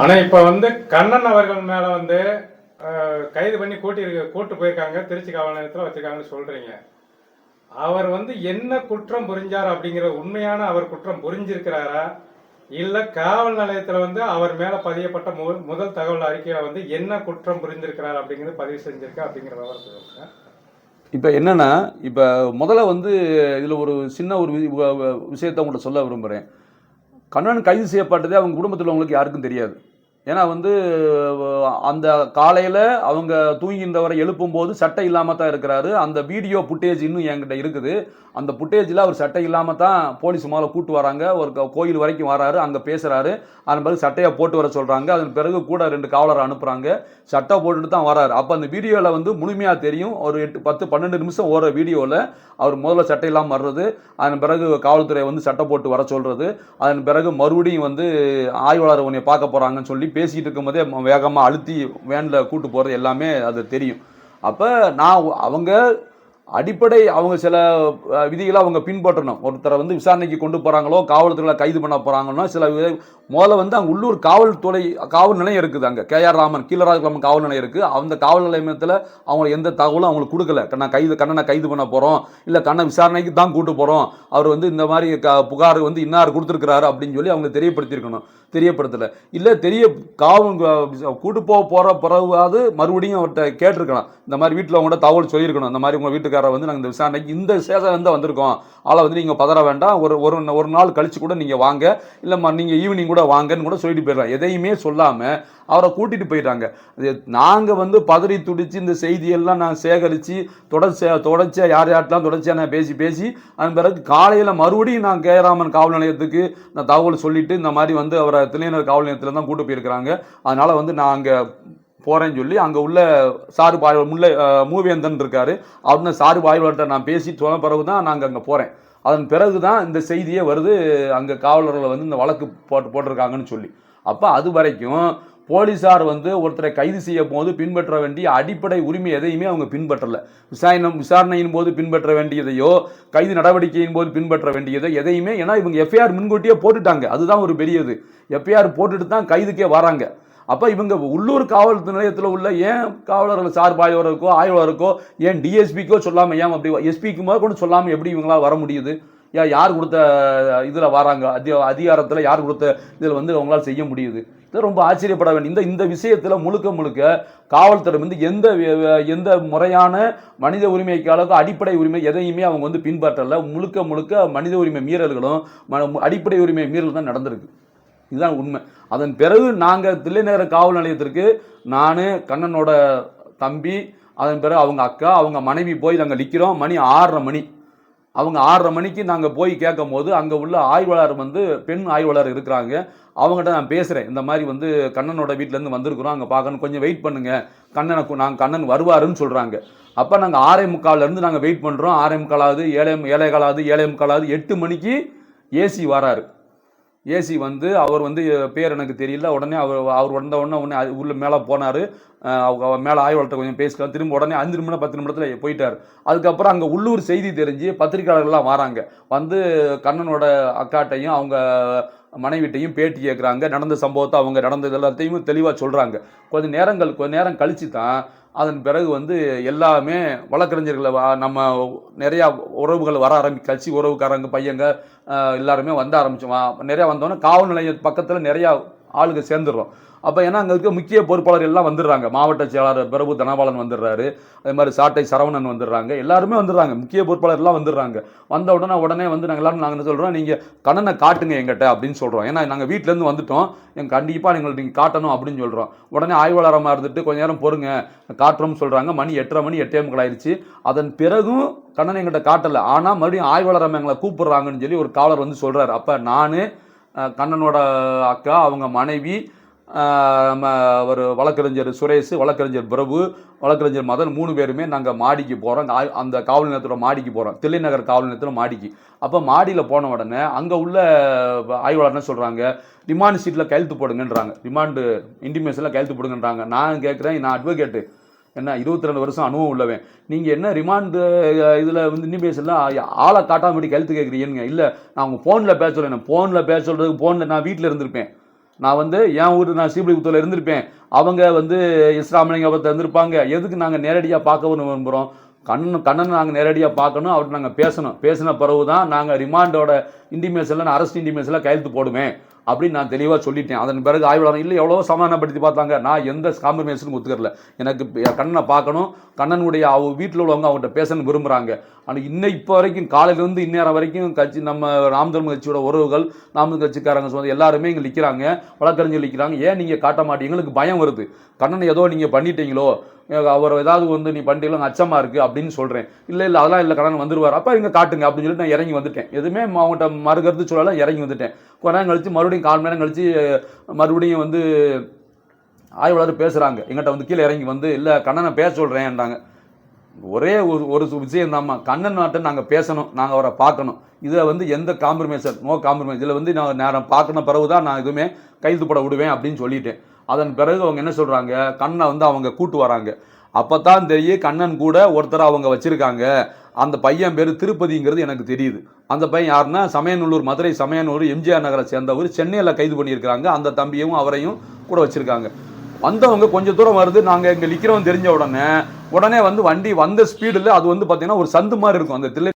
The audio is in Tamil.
ஆனால் இப்போ வந்து கண்ணன் அவர்கள் மேலே வந்து கைது பண்ணி கூட்டி இருக்க கூட்டு போயிருக்காங்க. திருச்சி காவல் நிலையத்தில் வச்சிருக்காங்கன்னு சொல்கிறீங்க அவர் வந்து என்ன குற்றம் புரிஞ்சார் அப்படிங்கிற உண்மையான அவர் குற்றம் புரிஞ்சிருக்கிறாரா? இல்லை காவல் நிலையத்தில் வந்து அவர் மேலே பதியப்பட்ட மு- முதல் தகவல் அறிக்கையில் வந்து என்ன குற்றம் புரிஞ்சிருக்கிறார் அப்படிங்கிறது பதிவு செஞ்சிருக்கா அப்படிங்கிற விவரம் சொல்லுங்க. இப்போ என்னென்னா இப்போ முதல்ல வந்து இதில் ஒரு சின்ன ஒரு விஷயத்தை உங்கள்கிட்ட சொல்ல விரும்புகிறேன் கண்ணன் கைது செய்யப்பட்டதே அவங்க குடும்பத்தில் உள்ளவங்களுக்கு யாருக்கும் தெரியாது. ஏன்னா வந்து அந்த காலையில் அவங்க தூங்கின்றவரை எழுப்பும்போது சட்டை இல்லாமல் தான் இருக்கிறாரு. அந்த வீடியோ புட்டேஜ் இன்னும் என்கிட்ட இருக்குது. அந்த புட்டேஜில் அவர் சட்டை இல்லாமல் தான் போலீஸ் மேலே கூட்டு வராங்க. ஒரு கோயில் வரைக்கும் வராரு அங்கே பேசுகிறாரு அதன் பிறகு சட்டையை போட்டு வர சொல்கிறாங்க அதன் பிறகு கூட ரெண்டு காவலரை அனுப்புகிறாங்க சட்டை போட்டுட்டு தான் வராரு. அப்போ அந்த வீடியோவில் வந்து முழுமையாக தெரியும். ஒரு எட்டு பத்து பன்னெண்டு நிமிஷம் ஓடுற வீடியோவில் அவர் முதல்ல சட்டை இல்லாமல் வர்றது. அதன் பிறகு காவல்துறை வந்து சட்டை போட்டு வர சொல்கிறது அதன் பிறகு மறுபடியும் வந்து ஆய்வாளர் உன்னை பார்க்க போகிறாங்கன்னு சொல்லி பேசிகிட்டு இருக்கும்போதே வேகமாக அழுத்தி வேனில் கூட்டு போகிறது எல்லாமே அது தெரியும். அப்போ நான் அவங்க அடிப்படை அவங்க சில விதிகளை அவங்க பின்பற்றணும். ஒருத்தரை வந்து விசாரணைக்கு கொண்டு போகிறாங்களோ காவல்துறையில் கைது பண்ண போகிறாங்கன்னா சில முதல்ல வந்து அங்கே உள்ளூர் காவல்துறை காவல் நிலையம் இருக்குது அங்கே. கேஆர் ராமன் கீழராஜராமன் காவல் நிலையம் இருக்குது அந்த காவல் நிலையத்தில் அவங்க எந்த தகவலும் அவங்களுக்கு கொடுக்கல. கண்ணா கைது கண்ணனை கைது பண்ண போகிறோம் இல்லை கண்ணை விசாரணைக்கு தான் கூட்டு போகிறோம் அவர் வந்து இந்த மாதிரி க புகார் வந்து இன்னார் கொடுத்துருக்கிறாரு அப்படின்னு சொல்லி அவங்க தெரியப்படுத்தியிருக்கணும். தெரியப்படுத்தலை. இல்லை தெரிய காவல் கூட்டு போக போகிற பிறகுவாது மறுபடியும் அவர்கிட்ட கேட்டிருக்கலாம். இந்த மாதிரி வீட்டில் அவங்கள்ட்ட தகவல் சொல்லியிருக்கணும். இந்த மாதிரி உங்கள் வீட்டுக்கு வீட்டுக்காரர் வந்து நாங்கள் இந்த விசாரணைக்கு இந்த சேஷம் வந்து வந்திருக்கோம். ஆளை வந்து நீங்கள் பதற வேண்டாம். ஒரு ஒரு ஒரு நாள் கழித்து கூட நீங்கள் வாங்க. இல்லைம்மா நீங்கள் ஈவினிங் கூட வாங்கன்னு கூட சொல்லிட்டு போயிடலாம் எதையுமே சொல்லாமல் அவரை கூட்டிகிட்டு போயிட்டாங்க நாங்கள் வந்து பதறி துடித்து இந்த செய்தியெல்லாம் நான் சேகரித்து தொடர்ச்சியாக தொடர்ச்சியாக யார் யார்ட்டெலாம் தொடர்ச்சியாக நான் பேசி பேசி அதன் பிறகு காலையில் மறுபடியும் நான் கேராமன் காவல் நிலையத்துக்கு நான் தகவல் சொல்லிட்டு இந்த மாதிரி வந்து அவரை திளையனர் காவல் நிலையத்தில் தான் கூட்டு போயிருக்கிறாங்க. அதனால் வந்து நான் அங்கே போகிறேன்னு சொல்லி அங்கே உள்ள சாரு பாய் முல்லை மூவேந்தன் இருக்காரு. அவருன்னு சாரு பாய்வாளர்கிட்ட நான் பேசி சொன்ன பிறகு தான் நாங்கள் அங்கே போகிறேன் அதன் பிறகு தான் இந்த செய்தியே வருது. அங்கே காவலர்களை வந்து இந்த வழக்கு போட்டு போட்டிருக்காங்கன்னு சொல்லி. அப்போ அது வரைக்கும் போலீஸார் வந்து ஒருத்தரை கைது செய்யும் போது பின்பற்ற வேண்டிய அடிப்படை உரிமை எதையுமே அவங்க பின்பற்றல. விசாரணை விசாரணையின் போது பின்பற்ற வேண்டியதையோ கைது நடவடிக்கையின் போது பின்பற்ற வேண்டியதோ எதையுமே ஏன்னா இவங்க எஃப்ஐஆர் முன்கூட்டியே போட்டுட்டாங்க. அதுதான் ஒரு பெரியது. எஃப்ஐஆர் போட்டுட்டு தான் கைதுக்கே வராங்க. அப்போ இவங்க உள்ளூர் காவல் நிலையத்தில் உள்ள ஏன் காவலர்கள் சார்பாய்வருக்கோ ஆய்வாளருக்கோ ஏன் டிஎஸ்பிக்கோ சொல்லாமல் ஏன் அப்படி எஸ்பிக்கு முதல் கொண்டு சொல்லாமல் எப்படி இவங்களால் வர முடியுது? ஏன் யார் கொடுத்த இதில் வராங்க? அதி அதிகாரத்தில் யார் கொடுத்த இதில் வந்து அவங்களால் செய்ய முடியுது? இது ரொம்ப ஆச்சரியப்பட வேண்டிய இந்த இந்த விஷயத்தில் முழுக்க முழுக்க காவல்துறை வந்து எந்த எந்த முறையான மனித உரிமைக்காலக்கோ அடிப்படை உரிமை எதையுமே அவங்க வந்து பின்பற்றலை. முழுக்க முழுக்க மனித உரிமை மீறல்களும் ம- அடிப்படை உரிமை மீறல் தான் நடந்திருக்கு. இதுதான் உண்மை. அதன் பிறகு நாங்கள் தில்லைநகர காவல் நிலையத்திற்கு நான் கண்ணனோட தம்பி அதன் பிறகு அவங்க அக்கா அவங்க மனைவி போய் நாங்கள் நிற்கிறோம் மணி ஆறரை மணி. அவங்க ஆறரை மணிக்கு நாங்கள் போய் கேட்கும் போது அங்கே உள்ள ஆய்வாளர் வந்து பெண் ஆய்வாளர் இருக்கிறாங்க. அவங்ககிட்ட நான் பேசுகிறேன் இந்த மாதிரி வந்து கண்ணனோட வீட்டிலேருந்து வந்திருக்கிறோம். அங்கே பார்க்கணும். கொஞ்சம் வெயிட் பண்ணுங்கள் கண்ணனை நாங்கள் கண்ணன் வருவாருன்னு சொல்கிறாங்க அப்போ நாங்கள் ஆறே முக்கால்லேருந்து நாங்கள் வெயிட் பண்ணுறோம் ஆறே முக்காலாவது ஏழே ஏழை காலாவது ஏழே முக்காலாவது எட்டு மணிக்கு ஏசி வராரு. ஏசி வந்து அவர் வந்து பேர் எனக்கு தெரியல. உடனே அவர் அவர் வந்த உடனே உடனே உள்ள மேலே போனார். மேலே ஆய்வாளர்கிட்ட கொஞ்சம் பேசிக்கலாம். திரும்ப உடனே அஞ்சு நிமிடம் பத்து நிமிடத்தில் போயிட்டார். அதுக்கப்புறம் அங்கே உள்ளூர் செய்தி தெரிஞ்சு பத்திரிக்கையாளர்கள்லாம் வராங்க. வந்து கண்ணனோட அக்காட்டையும் அவங்க மனைவிட்டையும் பேட்டி கேட்குறாங்க நடந்த சம்பவத்தை அவங்க நடந்தது எல்லாத்தையும் தெளிவாக சொல்கிறாங்க கொஞ்சம் நேரங்கள் கொஞ்ச நேரம் கழிச்சு தான் அதன் பிறகு வந்து எல்லாமே வழக்கறிஞர்களை வா- நம்ம நிறையா உறவுகள் வர ஆரம்பி கட்சி உறவுக்காரங்க பையங்க எல்லாருமே வந்த ஆரம்பிச்சோம் நிறையா வந்தோன்னே காவல் நிலைய பக்கத்தில் நிறையா ஆளுங்க சேர்ந்துடுறோம். அப்போ ஏன்னா அங்கே இருக்க முக்கிய பொறுப்பாளர் எல்லாம் வந்துடுறாங்க. மாவட்ட செயலாளர் பிரபு தனபாலன் வந்துடுறாரு. அதே மாதிரி சாட்டை சரவணன் வந்துடுறாங்க. எல்லாருமே வந்துடுறாங்க. முக்கிய பொறுப்பாளர்லாம் வந்துடுறாங்க. வந்த உடனே உடனே வந்து நாங்கள் எல்லாரும் நாங்கள் என்ன சொல்கிறோம் நீங்கள் கண்ணனை காட்டுங்க எங்கிட்ட அப்படின்னு சொல்கிறோம் ஏன்னா நாங்கள் வீட்டிலேருந்து வந்துட்டோம். எங்கள் கண்டிப்பாக நீங்கள் நீங்கள் காட்டணும் அப்படின்னு சொல்கிறோம் உடனே ஆய்வாளரமாக இருந்துட்டு கொஞ்ச நேரம் பொறுங்க. காட்டுறோம்னு சொல்கிறாங்க மணி எட்டரை மணி எட்டே முக்கள் ஆயிடுச்சு. அதன் பிறகும் கண்ணன் எங்கிட்ட காட்டலை. ஆனால் மறுபடியும் ஆய்வாளரம் எங்களை கூப்பிட்றாங்கன்னு சொல்லி ஒரு காவலர் வந்து சொல்கிறார் அப்போ நான் கண்ணனோட அக்கா அவங்க மனைவி நம்ம ஒரு வழக்கறிஞர் சுரேஷ் வழக்கறிஞர் பிரபு வழக்கறிஞர் மதன் மூணு பேருமே நாங்கள் மாடிக்கு போகிறோம் அந்த காவல் நிலையத்தோட மாடிக்கு போகிறோம் தில்லைநகர் காவல் நிலையத்தில் மாடிக்கு. அப்போ மாடியில் போன உடனே அங்கே உள்ள ஆய்வாளர் என்ன சொல்கிறாங்க ரிமாண்ட் சீட்டில் கையெழுத்து போடுங்கன்றாங்க. ரிமாண்டு இன்டிமேஷனில் கையெழுத்து போடுங்கன்றாங்க. நான் கேட்குறேன் நான் அட்வொகேட்டு என்ன இருபத்தி ரெண்டு வருஷம் அனுபவம் உள்ளவன். நீங்கள் என்ன ரிமாண்டு இதில் வந்து இன்டிமேஷன்லாம் ஆளை காட்டாம இப்படி கேட்குறீங்க இல்லை நான் உங்கள் ஃபோனில் பேச சொல்லுவேன் ஃபோனில் பேச சொல்கிறதுக்கு ஃபோனில் நான் வீட்டில் இருந்திருப்பேன். நான் வந்து என் ஊர் நான் ஸ்ரீபெரும்புத்தூர்ல இருந்திருப்பேன். அவங்க வந்து இஸ்லாமலிங்கபுரத்தில் இருந்திருப்பாங்க. எதுக்கு நாங்கள் நேரடியாக பார்க்கணும் விரும்புகிறோம் கண்ணன் கண்ணன் நாங்கள் நேரடியாக பார்க்கணும். அவர்கிட்ட நாங்கள் பேசணும். பேசின பிறகு தான் நாங்கள் ரிமாண்டோட இன்டிமேஷனில் அரெஸ்ட் இண்டிமேஷன்லாம் கையெழுத்து போடுவேன். அப்படின்னு நான் தெளிவாக சொல்லிட்டேன். அதன் பிறகு ஆய்வாளர் இல்லை எவ்வளோ சமாதானப்படுத்தி பார்த்தாங்க. நான் எந்த காம்ப்ரமைஸுக்கும் ஒத்துக்கறல. எனக்கு கண்ணனை பார்க்கணும். கண்ணனுடைய அவங்க வீட்டில் உள்ளவங்க அவங்ககிட்ட பேசணும்னு விரும்புகிறாங்க ஆனால் இன்னும் இப்போ வரைக்கும் காலையிலேருந்து இந்நேரம் வரைக்கும் கட்சி நம்ம ராம் தர்ம கட்சியோட உறவுகள் நாம் கட்சிக்காரங்க சொன்னது எல்லாருமே இங்கே நிற்கிறாங்க வழக்கறிஞர் நிற்கிறாங்க ஏன் நீங்கள் காட்ட மாட்டீங்க? எங்களுக்கு பயம் வருது. கண்ணனை ஏதோ நீங்கள் பண்ணிட்டீங்களோ? அவர் ஏதாவது வந்து நீ பண்ணிட்டு அச்சமாக இருக்குது அப்படின்னு சொல்கிறேன் இல்லை இல்லை அதெல்லாம் இல்லை கடன் வந்துருவார். அப்போ இங்கே காட்டுங்க அப்படின்னு சொல்லிட்டு நான் இறங்கி வந்துட்டேன். எதுவுமே அவங்ககிட்ட மறுக்கிறது சொல்லலாம் இறங்கி வந்துட்டேன். கொஞ்ச நேரம் கழிச்சு மறுபடியும் கால் மணி நேரம் கழித்து மறுபடியும் வந்து ஆய்வாளர் பேசுகிறாங்க எங்கிட்ட வந்து கீழே இறங்கி வந்து இல்லை கண்ணனை பேச சொல்கிறேன்றாங்க ஒரே ஒரு ஒரு விஷயம் தாம்மா கண்ணன் நாட்டை நாங்கள் பேசணும் நாங்கள் அவரை பார்க்கணும். இதில் வந்து எந்த காம்ப்ரமைஸர் நோ காம்ப்ரமைஸ் இதில் வந்து நான் நேரம் பார்க்கணும் பிறகு தான் நான் எதுவுமே கைது பட விடுவேன் அப்படின்னு சொல்லிட்டேன். அதன் பிறகு அவங்க என்ன சொல்கிறாங்க கண்ணை வந்து அவங்க கூட்டு வராங்க. அப்போ தான் தெரியும் கண்ணன் கூட ஒருத்தர் அவங்க வச்சுருக்காங்க. அந்த பையன் பேர் திருப்பதிங்கிறது எனக்கு தெரியுது. அந்த பையன் யாருன்னா சமயநல்லூர் மதுரை சமயநல்லூர் எம்ஜிஆர் நகரை சேர்ந்தவர் சென்னையில் கைது பண்ணியிருக்கிறாங்க. அந்த தம்பியும் அவரையும் கூட வச்சுருக்காங்க. வந்தவங்க கொஞ்சம் தூரம் வருது. நாங்கள் இங்கே நிற்கிறோம் தெரிஞ்ச உடனே உடனே வந்து வண்டி வந்த ஸ்பீடில் அது வந்து பார்த்தீங்கன்னா ஒரு சந்து மாதிரி இருக்கும். அந்த தில்லை